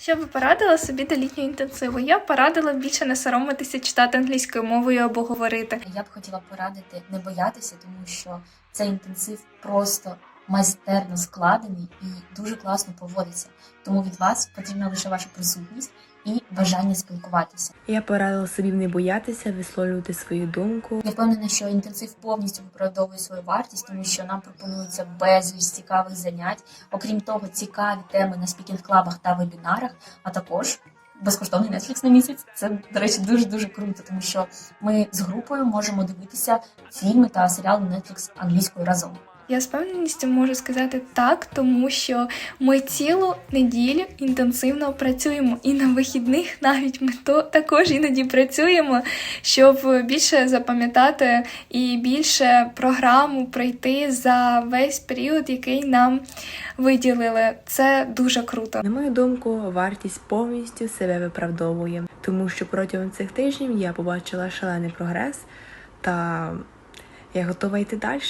Що би порадила собі до літнього інтенсиву? Я б порадила більше не соромитися читати англійською мовою або говорити. Я б хотіла порадити не боятися, тому що цей інтенсив просто майстерно складений і дуже класно поводиться. Тому від вас потрібна лише ваша присутність і бажання спілкуватися. Я порадила собі не боятися висловлювати свою думку. Я впевнена, що інтенсив повністю виправдовує свою вартість, тому що нам пропонується безліч цікавих занять. Окрім того, цікаві теми на спікінг-клабах та вебінарах, а також. Безкоштовний Netflix на місяць. Це, до речі, дуже дуже круто, тому що ми з групою можемо дивитися фільми та серіали Netflix англійською разом. Я з певненістю можу сказати так, тому що ми цілу неділю інтенсивно працюємо, і на вихідних навіть ми то також іноді працюємо, щоб більше запам'ятати і більше програму пройти за весь період, який нам виділили. Це дуже круто. На мою думку, вартість повністю себе виправдовує, тому що протягом цих тижнів я побачила шалений прогрес та я готова йти далі.